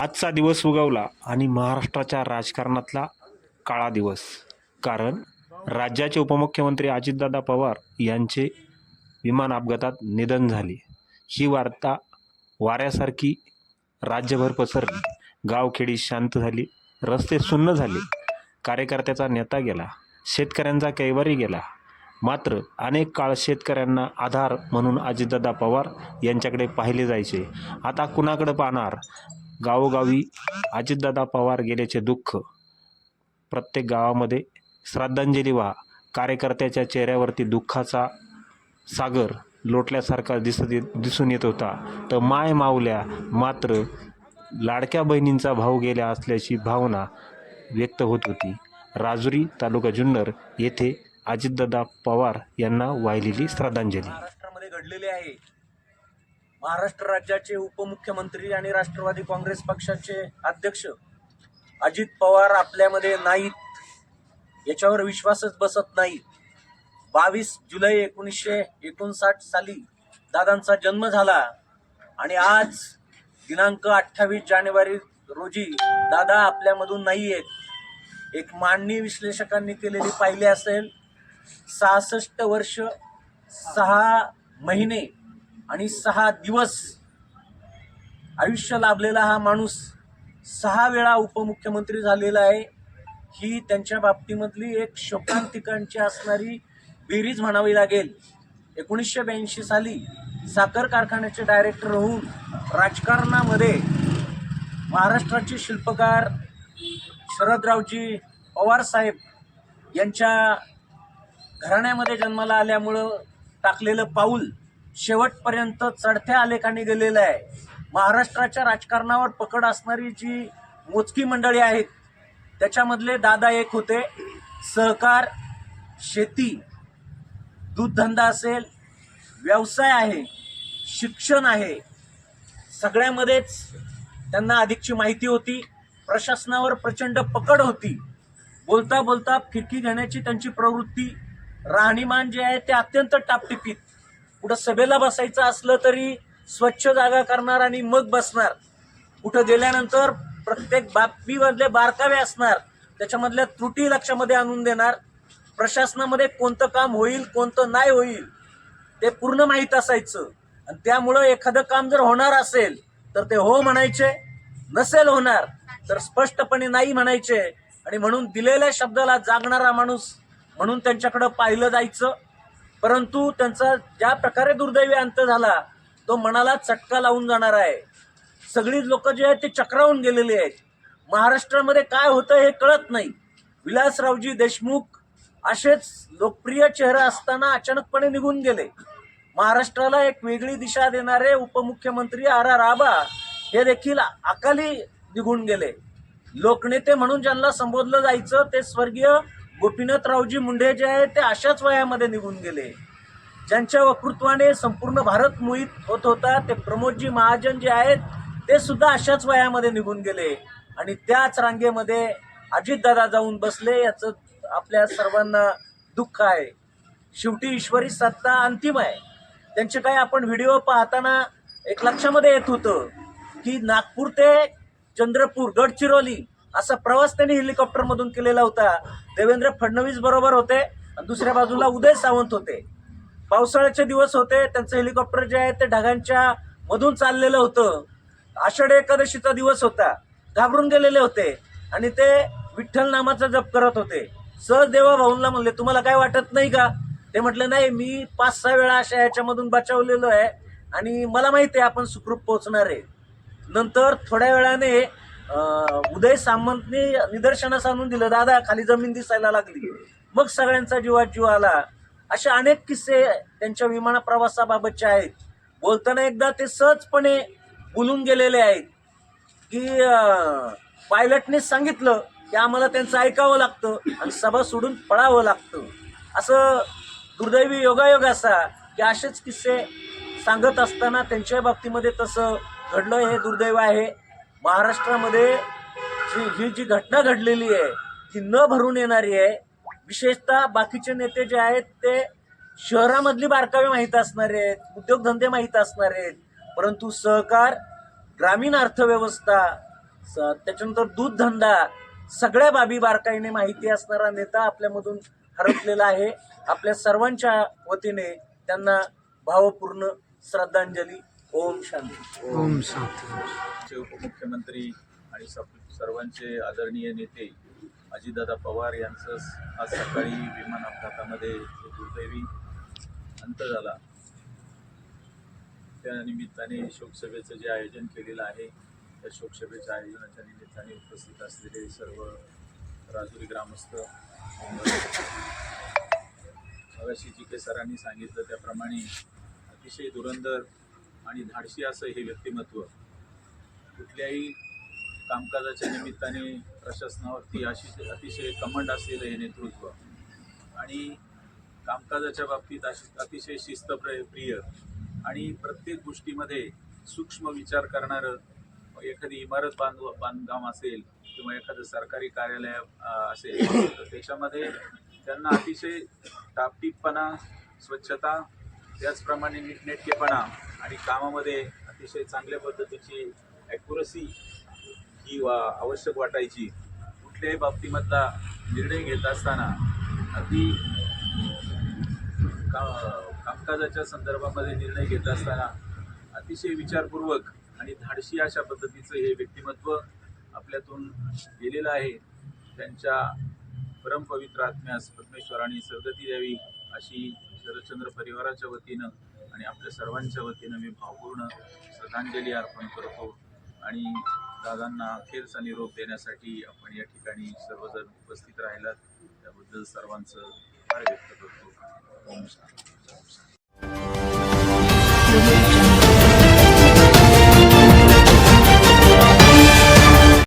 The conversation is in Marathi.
आजचा दिवस उगवला आणि महाराष्ट्राच्या राजकारणातला काळा दिवस. कारण राज्याचे उपमुख्यमंत्री अजितदादा पवार यांचे विमान अपघातात निधन झाले. ही वार्ता वाऱ्यासारखी राज्यभर पसरली. गावखेडी शांत झाली. रस्ते सुन्न झाले. कार्यकर्त्याचा नेता गेला. शेतकऱ्यांचा कैवारी गेला. मात्र अनेक काळ शेतकऱ्यांना आधार म्हणून अजितदादा पवार यांच्याकडे पाहिले जायचे. आता कुणाकडे पाहणार? गावोगावी अजितदादा पवार गेल्याचे दुःख. प्रत्येक गावामध्ये श्रद्धांजली व्हा. कार्यकर्त्याच्या चेहऱ्यावरती दुःखाचा सागर लोटल्यासारखा दिसत दिसून येत होता. तर माय मावल्या मात्र लाडक्या बहिणींचा भाऊ गेल्या असल्याची भावना व्यक्त होत होती. राजुरी तालुका जुन्नर येथे अजितदादा पवार यांना वाहिलेली श्रद्धांजली. महाराष्ट्रामध्ये घडलेले आहे. महाराष्ट्र राज्याचे उपमुख्यमंत्री आणि राष्ट्रवादी काँग्रेस पक्षाचे अध्यक्ष अजित पवार आपल्यामध्ये नाहीत. याच्यावर विश्वासच बसत नाही. बावीस जुलै एकोणीसशे एकोणसाठ साली दादांचा जन्म झाला आणि आज दिनांक अठ्ठावीस जानेवारी रोजी दादा आपल्यामधून नाही आहेत एक मांडणी विश्लेषकांनी केलेली पाहिली असेल सहासष्ट वर्ष सहा महिने आणि सहा दिवस आयुष्य लाभलेला हा माणूस सहा वेळा उपमुख्यमंत्री झालेला आहे. ही त्यांच्या बाबतीमधली एक शोकांतिकांची असणारी बेरीज म्हणावी लागेल. एकोणीसशे ब्याऐंशी साली साखर कारखान्याचे डायरेक्टर होऊन राजकारणामध्ये महाराष्ट्राचे शिल्पकार शरदरावजी पवार साहेब यांच्या घराण्यामध्ये जन्माला आल्यामुळं टाकलेलं पाऊल शेवटपर्यंत चढत्या आलेखाने गेलेलं आहे. महाराष्ट्राच्या राजकारणावर पकड असणारी जी मोजकी मंडळी आहेत त्याच्यामधले दादा एक होते. सहकार शेती दूधधंदा असेल व्यवसाय आहे शिक्षण आहे सगळ्यामध्येच त्यांना अधिकची माहिती होती. प्रशासनावर प्रचंड पकड होती. बोलता बोलता फिरकी घेण्याची त्यांची प्रवृत्ती राहणीमान जे आहे ते अत्यंत टापटिपीत. कुठं सभेला बसायचं असलं तरी स्वच्छ जागा करणार आणि मग बसणार. कुठं गेल्यानंतर प्रत्येक बाबीमधले बारकावे असणार. त्याच्यामधल्या त्रुटी लक्षामध्ये आणून देणार. प्रशासनामध्ये कोणतं काम होईल कोणतं नाही होईल ते पूर्ण माहीत असायचं. आणि त्यामुळं एखादं काम जर होणार असेल तर ते हो म्हणायचे. नसेल होणार तर स्पष्टपणे नाही म्हणायचे. आणि म्हणून दिलेल्या शब्दाला जागणारा माणूस म्हणून त्यांच्याकडं पाहिलं जायचं. परंतु त्यांचा ज्या प्रकारे दुर्दैवी अंत झाला तो मनाला चटका लावून जाणार आहे. सगळी लोक जे आहेत ते चक्रावून गेलेली आहेत. महाराष्ट्रामध्ये काय होतं हे कळत नाही. विलासरावजी देशमुख असेच लोकप्रिय चेहरा असताना अचानकपणे निघून गेले. महाराष्ट्राला एक वेगळी दिशा देणारे उपमुख्यमंत्री आर आर आबा हे देखील अकाली निघून गेले. लोकनेते म्हणून ज्यांना संबोधलं जायचं ते स्वर्गीय गोपीनाथरावजी मुंडे जे आहेत ते अशाच वयामध्ये निघून गेले. ज्यांच्या वक्तृत्वाने संपूर्ण भारत मोहित होत होता ते प्रमोदजी महाजन जे आहेत ते सुद्धा अशाच वयामध्ये निघून गेले. आणि त्याच रांगेमध्ये अजितदादा जाऊन बसले याचं आपल्या सर्वांना दुःख आहे. शेवटी ईश्वरी सत्ता अंतिम आहे. त्यांचे काही आपण व्हिडिओ पाहताना एक लक्षामध्ये येत होतं की नागपूर ते चंद्रपूर गडचिरोली असा प्रवास त्यांनी हेलिकॉप्टरमधून केलेला होता. देवेंद्र फडणवीस बरोबर होते आणि दुसऱ्या बाजूला उदय सावंत होते. पावसाळ्याचे दिवस होते त्यांचं हेलिकॉप्टर जे आहे ते ढगांच्या मधून चाललेलं होतं. आषाढी एकादशीचा दिवस होता. घाबरून गेलेले होते आणि ते विठ्ठल नामाचा जप करत होते. सहज देवा भाऊंना म्हणले तुम्हाला काय वाटत नाही का? ते म्हटलं नाही मी पाच सहा वेळा अशा याच्यामधून बचावलेलो आहे आणि मला माहिती आहे आपण सुखरूप पोहोचणार आहे. नंतर थोड्या वेळाने उदय सामंतने निदर्शनास आणून दिलं दादा खाली जमीन दिसायला लागली. मग सगळ्यांचा जीवात जीव आला. असे अनेक किस्से त्यांच्या विमान प्रवासाबाबतचे आहेत. बोलताना एकदा ते सहजपणे बोलून गेलेले आहेत की पायलटने सांगितलं की आम्हाला त्यांचं ऐकावं लागतं आणि सभा सोडून पळावं लागतं. असं दुर्दैवी योगायोग असा की असेच किस्से सांगत असताना त्यांच्या बाबतीमध्ये तसं घडलं हे दुर्दैव आहे. महाराष्ट्रामध्ये जी ही जी घटना घडलेली आहे ती न भरून येणारी आहे. विशेषतः बाकीचे नेते जे आहेत ते शहरामधली बारकावे माहीत असणारे आहेत उद्योगधंदे माहीत असणारे आहेत. परंतु सहकार ग्रामीण अर्थव्यवस्था स- त्याच्यानंतर दूध धंदा सगळ्या बाबी बारकाईने माहिती असणारा नेता आपल्यामधून हरपलेला आहे. आपल्या सर्वांच्या वतीने त्यांना भावपूर्ण श्रद्धांजली. ओम शांती. ओम शांती. उपमुख्यमंत्री आणि सर्वांचे आदरणीय नेते अजितदादा पवार यांचं आज सकाळी विमान अपघातामध्ये दुर्दैवी अंत झाला त्या निमित्ताने शोकसभेचं जे आयोजन केलेलं आहे त्या शोकसभेच्या आयोजनाच्या निमित्ताने उपस्थित असलेले सर्व राजुरी ग्रामस्थ मगाशी जी के सरांनी सांगितलं त्याप्रमाणे अतिशय धुरंदर आणि धाडशी असं हे व्यक्तिमत्व कुठल्याही कामकाजाच्या निमित्ताने प्रशासनावरती अशी अतिशय कमांड असलेलं हे नेतृत्व आणि कामकाजाच्या बाबतीत अशी अतिशय शिस्त प्रिय आणि प्रत्येक गोष्टीमध्ये सूक्ष्म विचार करणारं एखादी इमारत बांधव बांधकाम असेल किंवा एखादं सरकारी कार्यालय असेल तर त्याच्यामध्ये त्यांना अतिशय टापटीपणा स्वच्छता त्याचप्रमाणे नीटनेटकेपणा आणि कामामध्ये अतिशय चांगल्या पद्धतीची ॲक्युरसी ही वा आवश्यक वाटायची. कुठल्याही बाबतीमधला निर्णय घेत असताना अगदी का कामकाजाच्या संदर्भामध्ये निर्णय घेत असताना अतिशय विचारपूर्वक आणि धाडशी अशा पद्धतीचं हे व्यक्तिमत्व आपल्यातून गेलेलं आहे. त्यांच्या परमपवित्र आत्म्यास परमेश्वराने सरगती द्यावी अशी शरदचंद्र परिवाराच्या वतीनं आणि आपल्या सर्वांच्या वतीनं मी भावपूर्ण श्रद्धांजली अर्पण करतो आणि दादांना अखेरचा निरोप देण्यासाठी आपण या ठिकाणी सर्वजण उपस्थित राहिलात. त्याबद्दल सर्वांचं आभार व्यक्त करतो. ओम